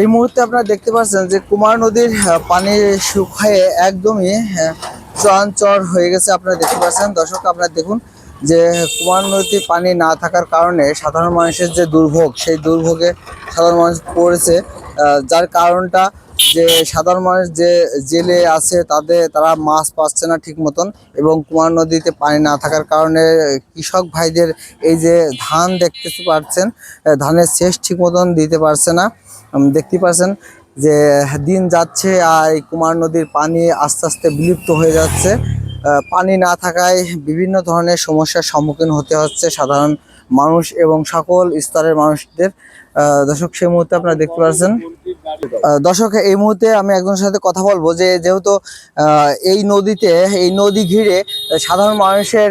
এই মুহূর্তে আপনারা দেখতে পাচ্ছেন যে কুমার নদীর পানি শুকিয়ে একদমই চরাঞ্চর হয়ে গেছে আপনারা দেখতে পাচ্ছেন। দর্শক, আপনারা দেখুন যে কুমার নদীতে পানি না থাকার কারণে সাধারণ মানুষের যে দুর্ভোগ, সেই দুর্ভোগে সাধারণ মানুষ পড়েছে। যার কারণটা যে সাধারণ মানুষ যে জেলে আছে তাদের তারা মাছ পাচ্ছে না ঠিক মতন এবং কুমার নদীতে পানি না থাকার কারণে কৃষক ভাইদের এই যে ধান দেখতে পাচ্ছেন আহ, ধানের শেষ ঠিক মতন দিতে পারছে না। দেখতে পাচ্ছেন যে দিন যাচ্ছে আর কুমার নদীর পানি আস্তে আস্তে বিলুপ্ত হয়ে যাচ্ছে। পানি না থাকায় বিভিন্ন ধরনের সমস্যার সম্মুখীন হতে হচ্ছে সাধারণ মানুষ এবং সকল স্তরের মানুষদের। দর্শক, সেই মুহূর্তে আপনারা দেখতে পাচ্ছেন দর্শক, এই মুহূর্তে আমি একজনের সাথে কথা বলব যে যেহেতু এই নদীতে, এই নদী ঘিরে সাধারণ মানুষের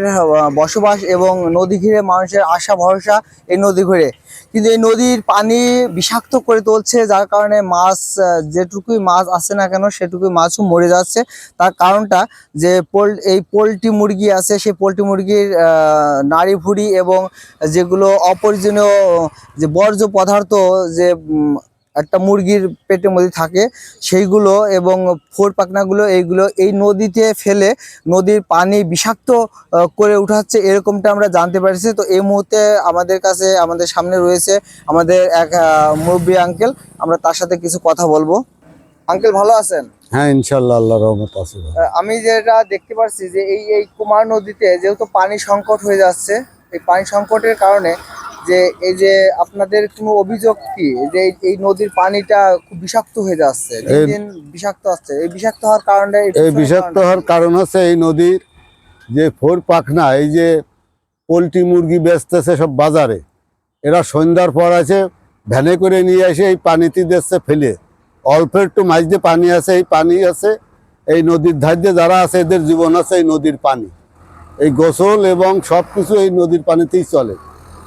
বসবাস এবং নদী ঘিরে মানুষের আশা, ভরসা এই নদী ঘিরে। কিন্তু এই নদীর পানি বিষাক্ত করে তুলছে, যার কারণে মাছ যেটুকুই মাছ আসে না কেন, সেটুকুই মাছও মরে যাচ্ছে। তার কারণটা যে পোল, এই পোলট্রি মুরগি আছে, সেই পোলট্রি মুরগির নাড়ি ভুড়ি এবং যেগুলো অপরিজনীয় যে বর্জ্য পদার্থ যে একটা মুরগির পেটের মধ্যে থাকে সেইগুলো এবং ফোর পাখনাগুলো এইগুলো এই নদীতে ফেলে নদীর পানি বিষাক্ত করে উঠাচ্ছে এরকমটা আমরা জানতে পারছি। তো এই মুহূর্তে আমাদের কাছে আমাদের সামনে রয়েছে আমাদের এক মুরব্বী আঙ্কেল আমরা তার সাথে কিছু কথা বলব। আঙ্কেল ভালো আছেন? হ্যাঁ ইনশাল্লাহ আল্লাহ রহমত আছে। আমি যেটা দেখতে পাচ্ছি যে এই এই কুমার নদীতে যেহেতু পানি সংকট হয়ে যাচ্ছে এই পানি সংকটের কারণে যে এই যে আপনাদের কোনো অভিযোগ কি? যে এই- নদীর পানিটা খুব বিষাক্ত হয়ে যাচ্ছে দিন বিষাক্ত হচ্ছে এই বিষাক্ত হওয়ার কারণে এই বিষাক্ত হওয়ার কারণ হচ্ছে এই নদীর যে ফোর পাখনা এই যে পোলট্রি মুরগি বেচতেছে সব বাজারে এরা সন্ধ্যার পর আছে ভ্যানে করে নিয়ে এসে এই পানিতে দিচ্ছে ফেলে। অল্প একটু মাছ দিয়ে পানি আছে এই পানি আছে এই নদীর ধার দিয়ে যারা আছে এদের জীবন আছে এই নদীর পানি। এই গোসল এবং সব কিছু এই নদীর পানিতেই চলে।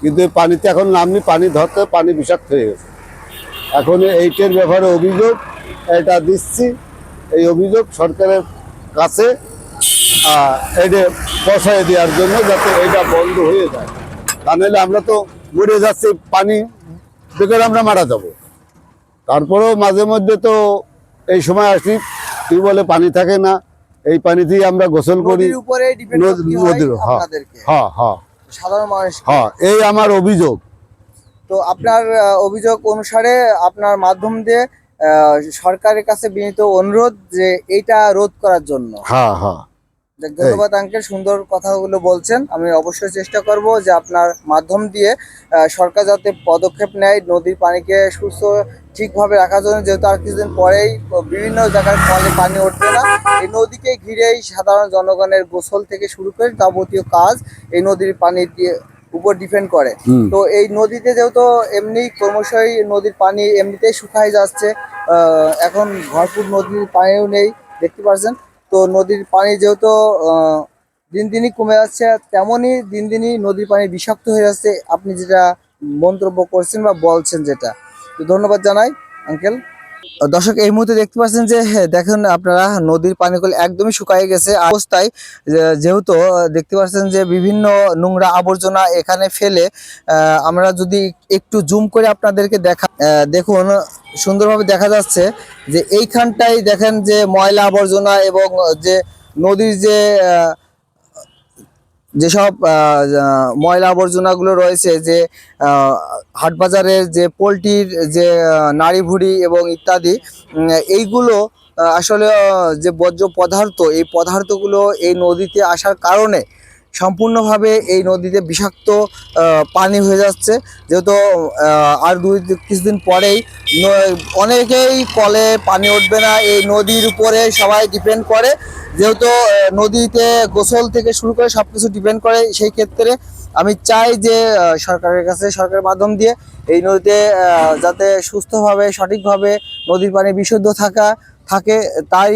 কিন্তু পানিতে এখন নামনি পানি ধরতে পানি বিষাক্ত হয়ে গেছে। এখন এইটার ব্যাপারে অভিযোগ এটা দিচ্ছি এই অভিযোগ সরকারের কাছে এটা পৌঁছায় দেওয়ার জন্য যাতে এটা বন্ধ হয়ে যায়। তা নাহলে আমরা তো মরে যাচ্ছি পানি বেকার আমরা মারা যাব। তারপরেও মাঝে মধ্যে তো এই সময় আসি টিউবওয়েলে পানি থাকে না এই পানি দিয়ে আমরা গোসল করি। নদীর হয় নদীর, হ্যাঁ। সাধারণ মানুষ। হ্যাঁ এই আমার অভিযোগ। তো আপনার অভিযোগ অনুসারে আপনার মাধ্যম দিয়ে সরকারের কাছে বিনীত অনুরোধ যে এইটা রোধ করার জন্য। হ্যাঁ হ্যাঁ। ধন্যবাদ আঙ্কেল সুন্দর কথাগুলো বলছেন। আমি অবশ্যই চেষ্টা করব যে আপনার মাধ্যম দিয়ে সরকার যাতে পদক্ষেপ নেয় নদীর পানিকে সুস্থ ঠিকভাবে রাখার জন্য যেহেতু আর কিছুদিন পরেই বিভিন্ন জায়গায় ফলে পানি উঠবে না। এই নদীকে ঘিরেই সাধারণ জনগণের গোসল থেকে শুরু করে যাবতীয় কাজ এই নদীর পানি দিয়ে উপর ডিপেন্ড করে। তো এই নদীতে যেহেতু এমনি ক্রমশই নদীর পানি এমনিতেই শুকায় যাচ্ছে আহ, এখন ভরপুর নদীর পানিও নেই দেখতে পাচ্ছেন। তো নদীর পানি যেহেতু আহ, দিন দিনই কমে যাচ্ছে তেমনই দিন দিনই নদীর পানি বিষাক্ত হয়ে যাচ্ছে। আপনি যেটা মন্তব্য করছেন বা বলছেন যেটা তো ধন্যবাদ জানাই আঙ্কেল দর্শক এই মুহূর্তে দেখতে পাচ্ছেন যে হ্যাঁ, দেখুন আপনারা নদীর পানিগুলো একদমই শুকায় গেছে। অবস্থায় যেহেতু দেখতে পাচ্ছেন যে বিভিন্ন নোংরা আবর্জনা এখানে ফেলে আমরা যদি একটু জুম করে আপনাদেরকে দেখা দেখুন সুন্দরভাবে দেখা যাচ্ছে যে এইখানটাই দেখেন যে ময়লা আবর্জনা এবং যে নদীর যে যেসব ময়লা আবর্জনাগুলো রয়েছে যে হাটবাজারের যে পোলট্রির যে নাড়ি ভুড়ি এবং ইত্যাদি এইগুলো আসলে যে বর্জ্য পদার্থ, এই পদার্থগুলো এই নদীতে আসার কারণে সম্পূর্ণভাবে এই নদীতে বিষাক্ত পানি হয়ে যাচ্ছে। যেহেতু আর দুই কিছুদিন পরেই অনেকেই কলে পানি উঠবে না, এই নদীর উপরে সবাই ডিপেন্ড করে। যেহেতু নদীতে গোসল থেকে শুরু করে সব কিছু ডিপেন্ড করে, সেই ক্ষেত্রে আমি চাই যে সরকারের কাছে সরকারের মাধ্যম দিয়ে এই নদীতে যাতে সুস্থভাবে, সঠিকভাবে নদীর পানি বিশুদ্ধ থাকা, থাকে তাই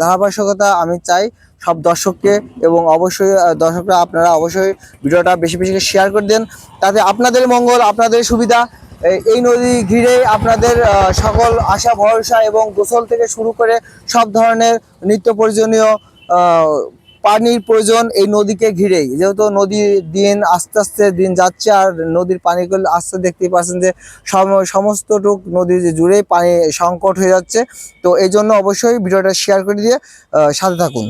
ধারাবাহিকতা আমি চাই। সব দর্শককে এবং অবশ্যই দর্শকরা আপনারা অবশ্যই ভিডিওটা বেশি বেশি শেয়ার করে দেন। তাতে আপনাদের মঙ্গল, আপনাদের সুবিধা। এই- নদী ঘিরে আপনাদের সকল আশা, ভরসা এবং গোসল থেকে শুরু করে সব ধরনের নিত্য প্রয়োজনীয় পানির প্রয়োজন এই নদীকে ঘিরেই। যেহেতু নদীর দিন আস্তে আস্তে দিন যাচ্ছে আর নদীর পানিগুলো আস্তে দেখতেই পাচ্ছেন যে সম- সমস্তটুক নদীর জুড়েই পানি সংকট হয়ে যাচ্ছে। তো এই জন্য অবশ্যই ভিডিওটা শেয়ার করে দিয়ে সাথে থাকুন।